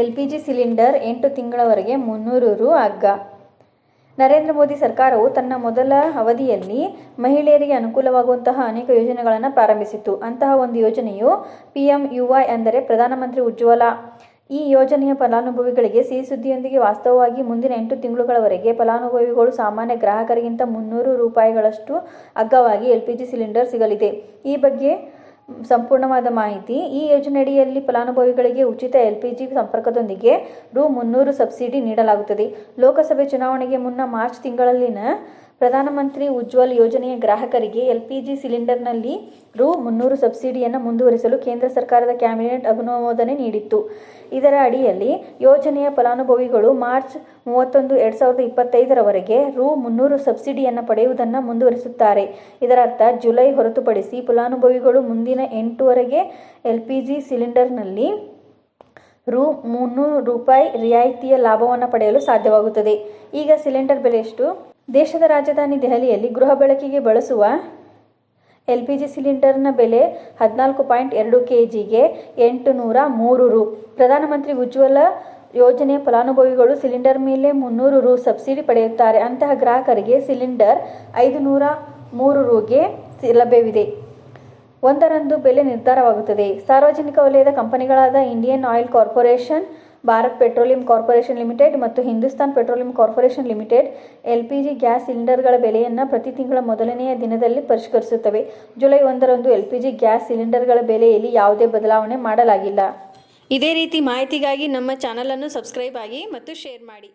L P G cylinder ಎಂಟು ತಿಂಗಳವರೆಗೆ ಮುನ್ನೂರು ರು ಅಗ್ಗ ನರೇಂದ್ರ ಮೋದಿ ಸರ್ಕಾರವು ತನ್ನ ಮೊದಲ ಅವಧಿಯಲ್ಲಿ ಮಹಿಳೆಯರಿಗೆ ಅನುಕೂಲವಾಗುವಂತಹ ಅನೇಕ ಯೋಜನೆಗಳನ್ನು ಪ್ರಾರಂಭಿಸಿತು ಅಂತಹ ಒಂದು ಯೋಜನೆಯು ಪಿ ಎಂ ಯು ವೈ ಅಂದರೆ ಪ್ರಧಾನಮಂತ್ರಿ ಉಜ್ವಲ. ಈ ಯೋಜನೆಯ ಫಲಾನುಭವಿಗಳಿಗೆ ಸಿಹಿ ಸುದ್ದಿಯೊಂದಿಗೆ ವಾಸ್ತವವಾಗಿ ಮುಂದಿನ ಎಂಟು ತಿಂಗಳುಗಳವರೆಗೆ ಫಲಾನುಭವಿಗಳು ಸಾಮಾನ್ಯ ಗ್ರಾಹಕರಿಗಿಂತ ಮುನ್ನೂರು ರೂಪಾಯಿಗಳಷ್ಟು ಅಗ್ಗವಾಗಿ ಎಲ್ ಪಿ ಜಿ ಸಿಲಿಂಡರ್ ಸಿಗಲಿದೆ. ಈ ಬಗ್ಗೆ ಸಂಪೂರ್ಣವಾದ ಮಾಹಿತಿ ಈ ಯೋಜನೆಯಡಿಯಲ್ಲಿ ಫಲಾನುಭವಿಗಳಿಗೆ ಉಚಿತ ಎಲ್ ಪಿ ಜಿ ಸಂಪರ್ಕದೊಂದಿಗೆ ರು ಮುನ್ನೂರು ಸಬ್ಸಿಡಿ ನೀಡಲಾಗುತ್ತದೆ. ಲೋಕಸಭೆ ಚುನಾವಣೆಗೆ ಮುನ್ನ ಮಾರ್ಚ್ ತಿಂಗಳಲ್ಲಿನ ಪ್ರಧಾನಮಂತ್ರಿ ಉಜ್ವಲ್ ಯೋಜನೆಯ ಗ್ರಾಹಕರಿಗೆ ಎಲ್ಪಿಜಿ ಸಿಲಿಂಡರ್ನಲ್ಲಿ ರು ಮುನ್ನೂರು ಸಬ್ಸಿಡಿಯನ್ನು ಮುಂದುವರಿಸಲು ಕೇಂದ್ರ ಸರ್ಕಾರದ ಕ್ಯಾಬಿನೆಟ್ ಅನುಮೋದನೆ ನೀಡಿತ್ತು. ಇದರ ಅಡಿಯಲ್ಲಿ ಯೋಜನೆಯ ಫಲಾನುಭವಿಗಳು ಮಾರ್ಚ್ ಮೂವತ್ತೊಂದು, ಎರಡು ಸಾವಿರದ ಇಪ್ಪತ್ತೈದರವರೆಗೆ ರು ಮುನ್ನೂರು ಸಬ್ಸಿಡಿಯನ್ನು ಪಡೆಯುವುದನ್ನು ಮುಂದುವರಿಸುತ್ತಾರೆ. ಇದರರ್ಥ, ಜುಲೈ ಹೊರತುಪಡಿಸಿ ಫಲಾನುಭವಿಗಳು ಮುಂದಿನ ಎಂಟೂವರೆಗೆ ಎಲ್ ಪಿ ಜಿ ಸಿಲಿಂಡರ್ನಲ್ಲಿ ರು ಮುನ್ನೂರು ರೂಪಾಯಿ ರಿಯಾಯಿತಿಯ ಲಾಭವನ್ನು ಪಡೆಯಲು ಸಾಧ್ಯವಾಗುತ್ತದೆ. ಈಗ ಸಿಲಿಂಡರ್ ಬೆಲೆ ಎಷ್ಟು? ದೇಶದ ರಾಜಧಾನಿ ದೆಹಲಿಯಲ್ಲಿ ಗೃಹ ಬಳಕೆಗೆ ಬಳಸುವ ಎಲ್ ಪಿ ಜಿ ಸಿಲಿಂಡರ್ನ ಬೆಲೆ ಹದಿನಾಲ್ಕು ಪಾಯಿಂಟ್ ಎರಡು ಕೆ ಜಿಗೆ ಎಂಟು ನೂರ ಮೂರು ರು. ಪ್ರಧಾನಮಂತ್ರಿ ಉಜ್ವಲ ಯೋಜನೆಯ ಫಲಾನುಭವಿಗಳು ಸಿಲಿಂಡರ್ ಮೇಲೆ ಮುನ್ನೂರು ರು ಸಬ್ಸಿಡಿ ಪಡೆಯುತ್ತಾರೆ. ಅಂತಹ ಗ್ರಾಹಕರಿಗೆ ಸಿಲಿಂಡರ್ ಐದು ನೂರ ಮೂರು ರುಗೆ ಲಭ್ಯವಿದೆ. ಒಂದರಂದು ಬೆಲೆ ನಿರ್ಧಾರವಾಗುತ್ತದೆ. ಸಾರ್ವಜನಿಕ ವಲಯದ ಕಂಪನಿಗಳಾದ Indian Oil Corporation, Bharat Petroleum Corporation Limited ಮತ್ತು Hindustan Petroleum Corporation Limited, LPG gas ಸಿಲಿಂಡರ್ಗಳ ಬೆಲೆಯನ್ನು ಪ್ರತಿ ತಿಂಗಳ ಮೊದಲನೆಯ ದಿನದಲ್ಲಿ ಪರಿಷ್ಕರಿಸುತ್ತವೆ. ಜುಲೈ ಒಂದರಂದು ಎಲ್ಪಿಜಿ ಗ್ಯಾಸ್ ಸಿಲಿಂಡರ್ಗಳ ಬೆಲೆಯಲ್ಲಿ ಯಾವುದೇ ಬದಲಾವಣೆ ಮಾಡಲಾಗಿಲ್ಲ. ಇದೇ ರೀತಿ ಮಾಹಿತಿಗಾಗಿ ನಮ್ಮ ಚಾನಲನ್ನು ಸಬ್ಸ್ಕ್ರೈಬ್ ಆಗಿ ಮತ್ತು ಶೇರ್ ಮಾಡಿ.